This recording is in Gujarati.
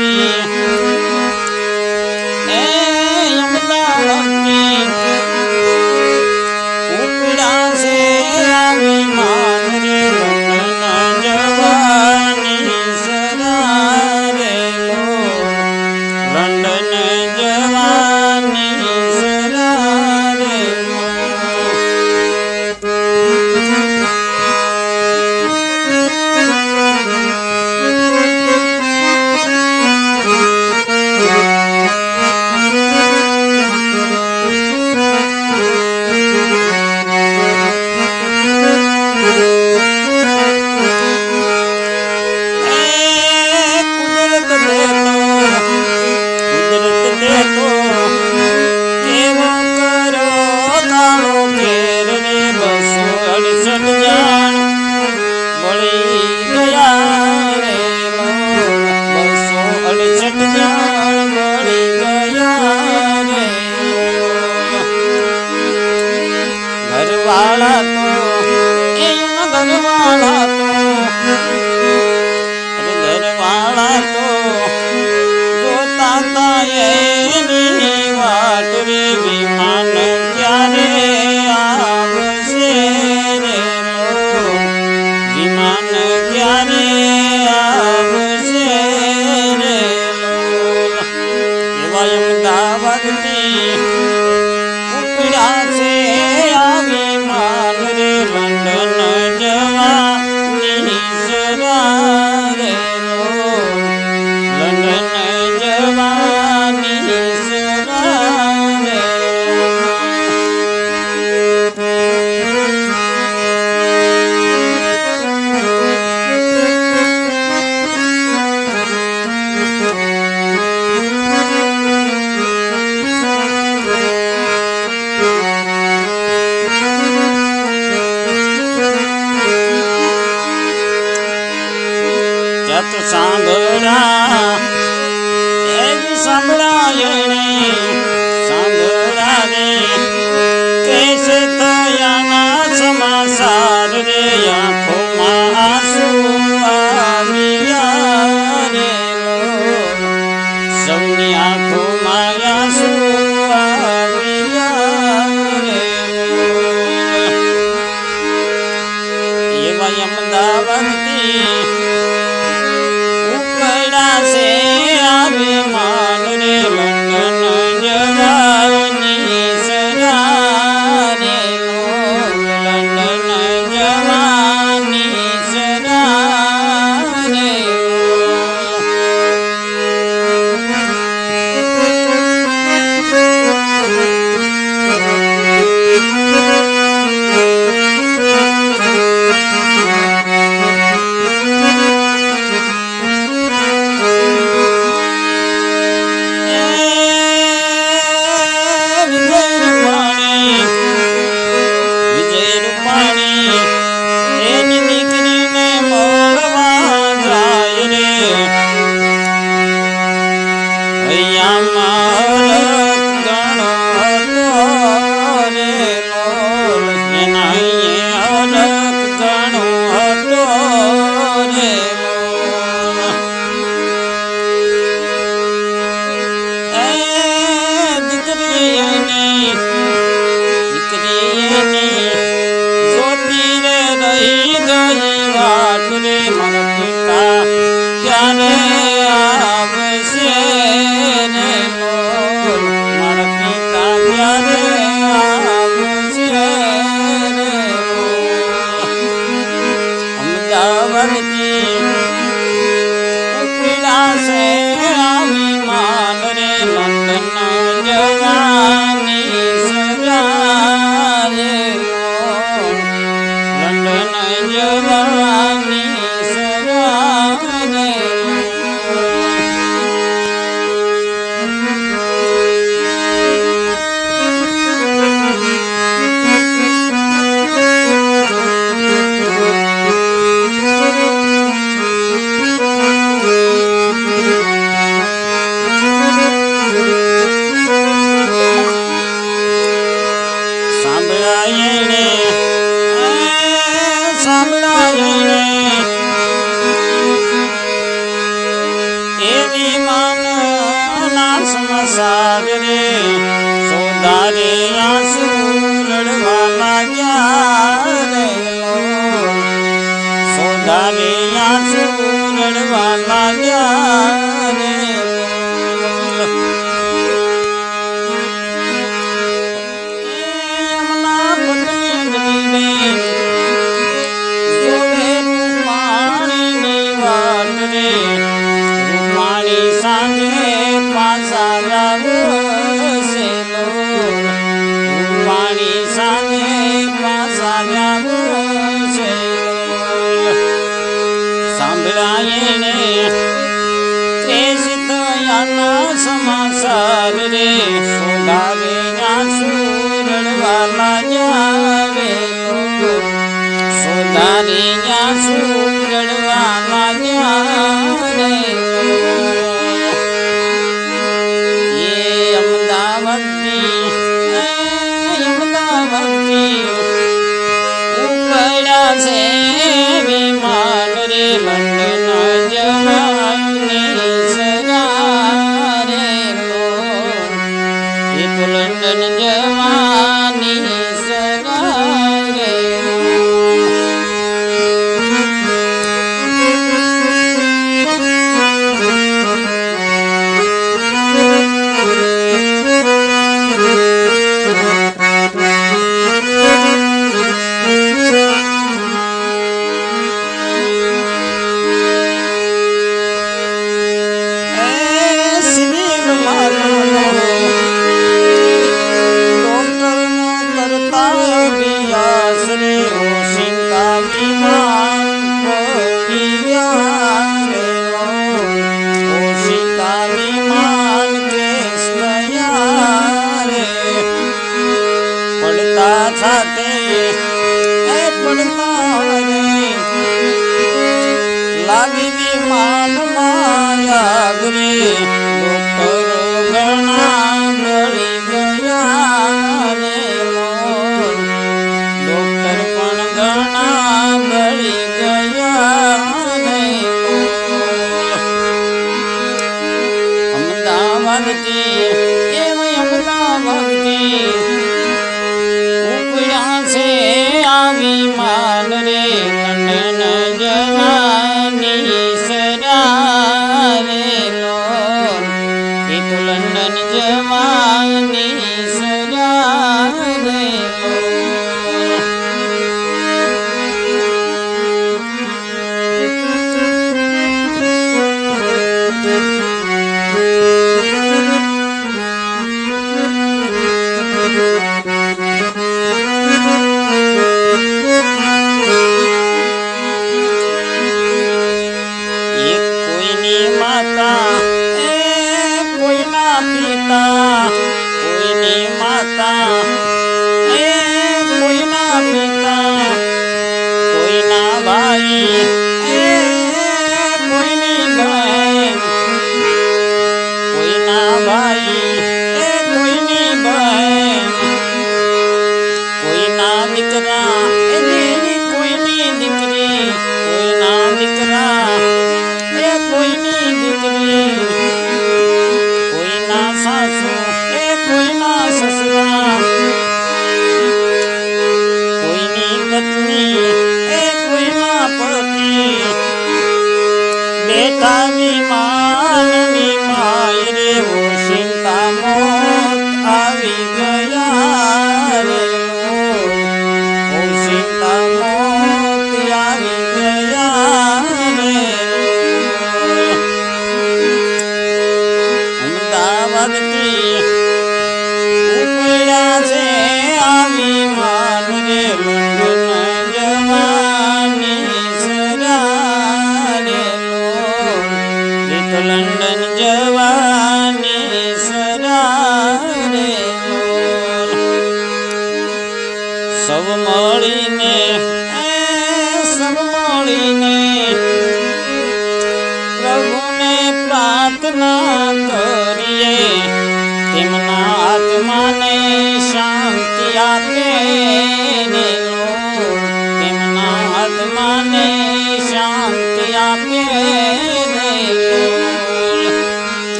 Música Hindi સંભળાય રે સાંભળાય કેશ તયાના સમાસાર રે, આંખોમાં આંસુ આવ્યા રે. ઉપડા છે આવી મા Swami રાયણે ત્રેસ થયાના સમાસાર રે. સોડાવે સુરણવાલા જાવે સોડારે સુરણવાલા જાવે અમદાવાદની ઉપડા છે વિમાન રે. મન લાગી માન માયા ગરી